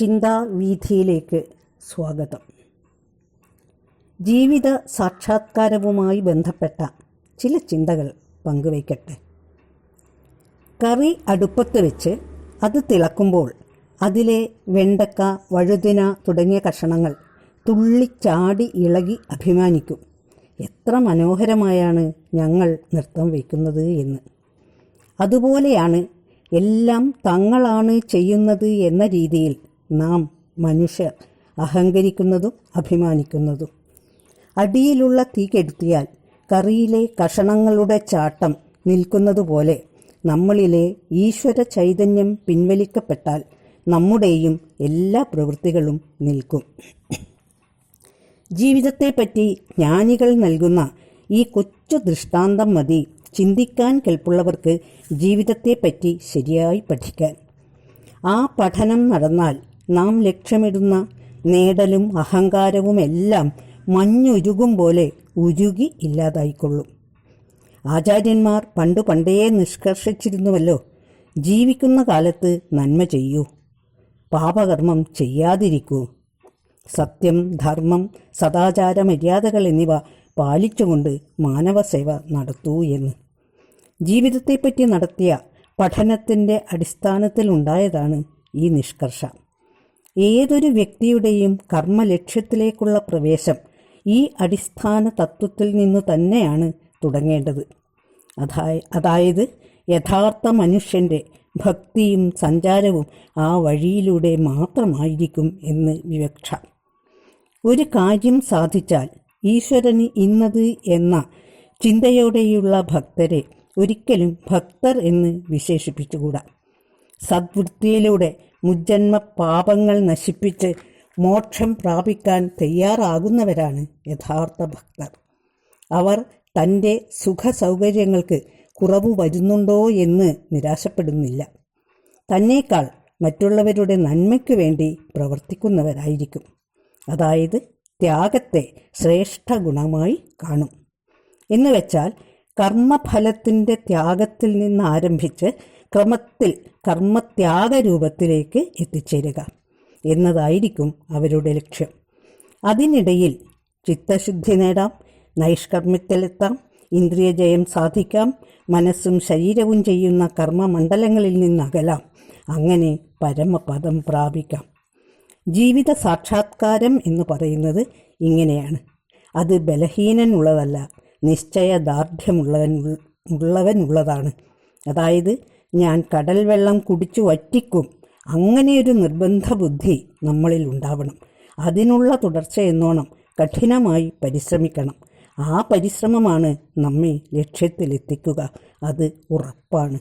ചിന്താവീഥിയിലേക്ക് സ്വാഗതം. ജീവിത സാക്ഷാത്കാരവുമായി ബന്ധപ്പെട്ട ചില ചിന്തകൾ പങ്കുവയ്ക്കട്ടെ. കറി അടുപ്പത്ത് വെച്ച് അത് തിളക്കുമ്പോൾ അതിലെ വെണ്ടക്ക വഴുതിന തുടങ്ങിയ കഷണങ്ങൾ തുള്ളിച്ചാടി ഇളകി അഭിമാനിക്കും. എത്ര മനോഹരമായാണ് ഞങ്ങൾ നൃത്തം വയ്ക്കുന്നത് എന്ന്. അതുപോലെയാണ് എല്ലാം തങ്ങളാണ് ചെയ്യുന്നത് എന്ന രീതിയിൽ നാം മനുഷ്യർ അഹങ്കരിക്കുന്നതും അഭിമാനിക്കുന്നതും. അടിയിലുള്ള തീ കെടുത്തിയാൽ കറിയിലെ കഷണങ്ങളുടെ ചാട്ടം നിൽക്കുന്നതുപോലെ നമ്മളിലെ ഈശ്വര ചൈതന്യം പിൻവലിക്കപ്പെട്ടാൽ നമ്മുടെയും എല്ലാ പ്രവൃത്തികളും നിൽക്കും. ജീവിതത്തെപ്പറ്റി ജ്ഞാനികൾ നൽകുന്ന ഈ കൊച്ചു ദൃഷ്ടാന്തം മതി ചിന്തിക്കാൻ കെൽപ്പുള്ളവർക്ക് ജീവിതത്തെപ്പറ്റി ശരിയായി പഠിക്കാൻ. ആ പഠനം നടന്നാൽ നാം ലക്ഷ്യമിടുന്ന നേടലും അഹങ്കാരവും എല്ലാം മഞ്ഞുരുകും പോലെ ഉരുകി ഇല്ലാതായിക്കൊള്ളും. ആചാര്യന്മാർ പണ്ടു പണ്ടേ നിഷ്കർഷിച്ചിരുന്നുവല്ലോ ജീവിക്കുന്ന കാലത്ത് നന്മ ചെയ്യൂ പാപകർമ്മം ചെയ്യാതിരിക്കൂ. സത്യം ധർമ്മം സദാചാര മര്യാദകൾ എന്നിവ പാലിച്ചുകൊണ്ട് മാനവസേവ നടത്തൂ എന്ന്. ജീവിതത്തെപ്പറ്റി നടത്തിയ പഠനത്തിന്റെ അടിസ്ഥാനത്തിലുണ്ടായതാണ് ഈ നിഷ്കർഷ. ഏതൊരു വ്യക്തിയുടെയും കർമ്മലക്ഷ്യത്തിലേക്കുള്ള പ്രവേശം ഈ അടിസ്ഥാന തത്വത്തിൽ നിന്ന് തന്നെയാണ് തുടങ്ങേണ്ടത്. അതായ അതായത് യഥാർത്ഥ മനുഷ്യന്റെ ഭക്തിയും സഞ്ചാരവും ആ വഴിയിലൂടെ മാത്രമായിരിക്കും എന്ന് വിവക്ഷ. ഒരു കാര്യം സാധിച്ചാൽ ഈശ്വരന് ഇന്നത് എന്ന ചിന്തയോടെയുള്ള ഭക്തരെ ഒരിക്കലും ഭക്തർ എന്ന് വിശേഷിപ്പിച്ചുകൂടാ. സദ്വൃത്തിയിലൂടെ മുജ്ജന്മ പാപങ്ങൾ നശിപ്പിച്ച് മോക്ഷം പ്രാപിക്കാൻ തയ്യാറാകുന്നവരാണ് യഥാർത്ഥ ഭക്തർ. അവർ തന്റെ സുഖ സൗകര്യങ്ങൾക്ക് കുറവ് വരുന്നുണ്ടോ എന്ന് നിരാശപ്പെടുന്നില്ല. തന്നേക്കാൾ മറ്റുള്ളവരുടെ നന്മയ്ക്ക് വേണ്ടി പ്രവർത്തിക്കുന്നവരായിരിക്കും. അതായത് ത്യാഗത്തെ ശ്രേഷ്ഠ ഗുണമായി കാണും. എന്നുവെച്ചാൽ കർമ്മഫലത്തിന്റെ ത്യാഗത്തിൽ നിന്ന് ആരംഭിച്ച് ക്രമത്തിൽ കർമ്മത്യാഗ രൂപത്തിലേക്ക് എത്തിച്ചേരുക എന്നതായിരിക്കും അവരുടെ ലക്ഷ്യം. അതിനിടയിൽ ചിത്തശുദ്ധി നേടാം നൈഷ്കർമ്മ്യത്തിലെത്താം ഇന്ദ്രിയജയം സാധിക്കാം മനസ്സും ശരീരവും ചെയ്യുന്ന കർമ്മമണ്ഡലങ്ങളിൽ നിന്നകലാം. അങ്ങനെ പരമപദം പ്രാപിക്കാം. ജീവിത സാക്ഷാത്കാരം എന്ന് പറയുന്നത് ഇങ്ങനെയാണ്. അത് ബലഹീനനുള്ളതല്ല നിശ്ചയദാർഢ്യമുള്ളവൻ ഉള്ളവനുള്ളതാണ്. അതായത് ഞാൻ കടൽ വെള്ളം കുടിച്ചു വറ്റിക്കും. അങ്ങനെയൊരു നിർബന്ധ ബുദ്ധി നമ്മളിൽ ഉണ്ടാവണം. അതിനുള്ള തുടർച്ച എന്നോണം കഠിനമായി പരിശ്രമിക്കണം. ആ പരിശ്രമമാണ് നമ്മെ ലക്ഷ്യത്തിലെത്തിക്കുക. അത് ഉറപ്പാണ്.